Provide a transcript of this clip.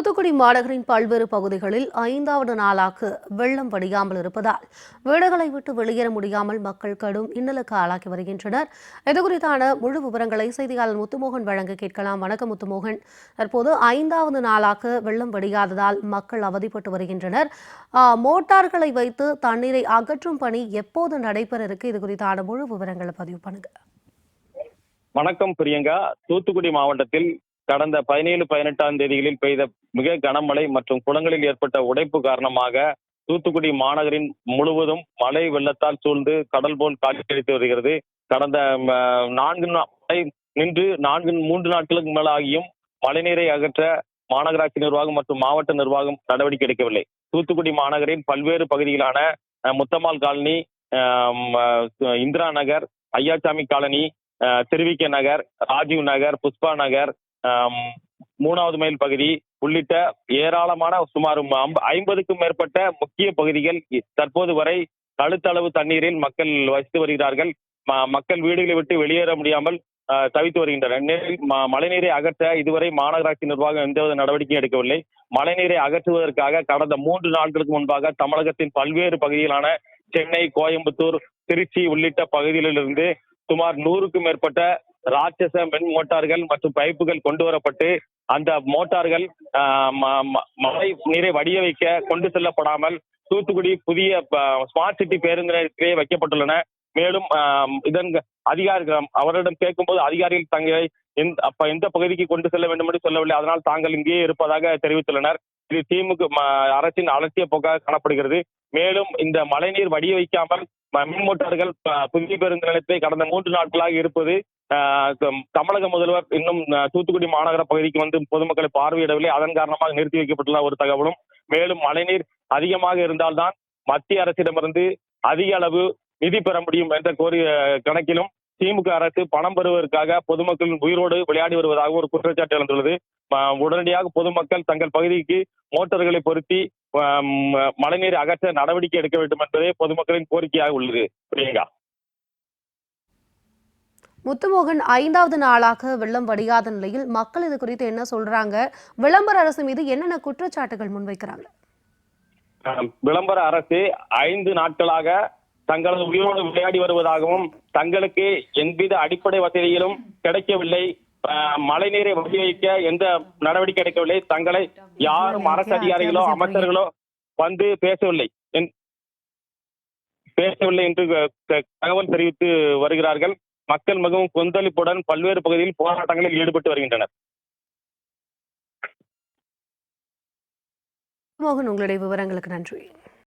தூத்துக்குடி மாநகரின் பல்வேறு பகுதிகளில் ஐந்தாவது நாளாக வெள்ளம் வடியாமல் இருப்பதால் வீடுகளை விட்டு வெளியேற முடியாமல் மக்கள் கடும் இன்னலுக்கு ஆளாகி வருகின்றனர். இதுகுறித்தான முழு விவரங்களை செய்தியாளர் முத்துமோகன் வழங்க கேட்கலாம். வணக்கம் முத்துமோகன். தற்போது ஐந்தாவது நாளாக வெள்ளம் வடியாததால் மக்கள் அவதிப்பட்டு வருகின்றனர். மோட்டார்களை வைத்து தண்ணீரை அகற்றும் பணி எப்போது நடைபெற இருக்கு? இது குறித்தான முழு விவரங்களை பதிவு பண்ணுங்க. வணக்கம் பிரியங்கா. தூத்துக்குடி மாவட்டத்தில் கடந்த பதினேழு பதினெட்டாம் தேதிகளில் பெய்த மிக கனமழை மற்றும் குளங்களில் ஏற்பட்ட உடைப்பு காரணமாக தூத்துக்குடி மாநகரின் முழுவதும் மழை வெள்ளத்தால் சூழ்ந்து கடல் போல் காட்சியளித்து வருகிறது. கடந்த நான்கு மழை நின்று நான்கு மூன்று நாட்களுக்கு மேலாகியும் மழைநீரை அகற்ற மாநகராட்சி நிர்வாகம் மற்றும் மாவட்ட நிர்வாகம் நடவடிக்கை எடுக்கவில்லை. தூத்துக்குடி மாநகரின் பல்வேறு பகுதிகளான அஹ், முத்தம்மாள் காலனி இந்திரா நகர் ஐயாசாமி காலனி திருவிக்க நகர் ராஜீவ் நகர் புஷ்பா நகர் மூணாவது மைல் பகுதி உள்ளிட்ட ஏராளமான சுமார் ஐம்பதுக்கும் மேற்பட்ட முக்கிய பகுதிகள் தற்போது வரை கழுத்தளவு தண்ணீரில் மக்கள் வசித்து வருகிறார்கள். ம- மக்கள் வீடுகளை விட்டு வெளியேற முடியாமல் தவித்து வருகின்றனர். ம- மழைநீரை அகற்ற இதுவரை மாநகராட்சி நிர்வாகம் எந்தவித நடவடிக்கையும் எடுக்கவில்லை. மழைநீரை அகற்றுவதற்காக கடந்த மூன்று நாட்களுக்கு முன்பாக தமிழகத்தின் பல்வேறு பகுதிகளான சென்னை கோயம்புத்தூர் திருச்சி உள்ளிட்ட பகுதிகளிலிருந்து சுமார் நூறுக்கும் மேற்பட்ட ராட்சச மின் மோட்டார்கள் மற்றும் பைப்புகள் கொண்டு வரப்பட்டு அந்த மோட்டார்கள் மழை நீரை வடிய வைக்க கொண்டு செல்லப்படாமல் தூத்துக்குடி புதிய ஸ்மார்ட் சிட்டி பேருந்து நிலையத்திலே வைக்கப்பட்டுள்ளன. மேலும் இதன் அதிகாரிகள் அவரிடம் கேட்கும்போது அதிகாரிகள் தங்களை எந்த பகுதிக்கு கொண்டு செல்ல வேண்டும் என்று சொல்லவில்லை. அதனால் தாங்கள் இங்கேயே இருப்பதாக தெரிவித்துள்ளனர். இது திமுக ம- அரசின் அலட்சிய போக்காக காணப்படுகிறது. மேலும் இந்த மழைநீர் வடிய வைக்காமல் மின் மோட்டார்கள் புதிய பேருந்து நிலையத்தை கடந்த மூன்று நாட்களாக இருப்பது தமிழக முதல்வர் இன்னும் தூத்துக்குடி மாநகர பகுதிக்கு வந்து பொதுமக்களை பார்வையிடவில்லை. அதன் காரணமாக நிறுத்தி வைக்கப்பட்டுள்ள ஒரு தகவலும் மேலும் மழைநீர் அதிகமாக இருந்தால்தான் மத்திய அரசிடமிருந்து அதிக அளவு நிதி பெற முடியும் என்ற கோரி கணக்கிலும் திமுக அரசு பணம் பெறுவதற்காக பொதுமக்களின் உயிரோடு விளையாடி வருவதாக ஒரு குற்றச்சாட்டு எழுந்துள்ளது. உடனடியாக பொதுமக்கள் தங்கள் பகுதிக்கு மோட்டார்களை பொருத்தி மழைநீரை அகற்ற நடவடிக்கை எடுக்க வேண்டும் என்பதே பொதுமக்களின் கோரிக்கையாக உள்ளது. பிரியங்கா. முத்துமோகன் ஐந்தாவது நாளாக வெள்ளம் வடியாத நிலையில் மக்கள் இது குறித்து என்ன சொல்றாங்க? விளம்பர அரசு மீது என்னென்ன குற்றச்சாட்டுகள் முன்வைக்கிறாங்க? விளம்பர அரசு ஐந்து நாட்களாக தங்களது உயிரோடு விளையாடி வருவதாகவும் தங்களுக்கு எவ்வித அடிப்படை வசதிகளும் கிடைக்கவில்லை. மழைநீரை வகிவைக்க எந்த நடவடிக்கை எடுக்கவில்லை. தங்களை யாரும் அரசு அதிகாரிகளோ அமைச்சர்களோ வந்து பேசவில்லை. என்- பேசவில்லை என்று தகவல் தெரிவித்து வருகிறார்கள். மக்கள் மிகவும் கொந்தளிப்புடன் பல்வேறு பகுதியில் போராட்டங்களில் ஈடுபட்டு வருகின்றனர். மோகன் உங்களுடைய விவரங்களுக்கு நன்றி.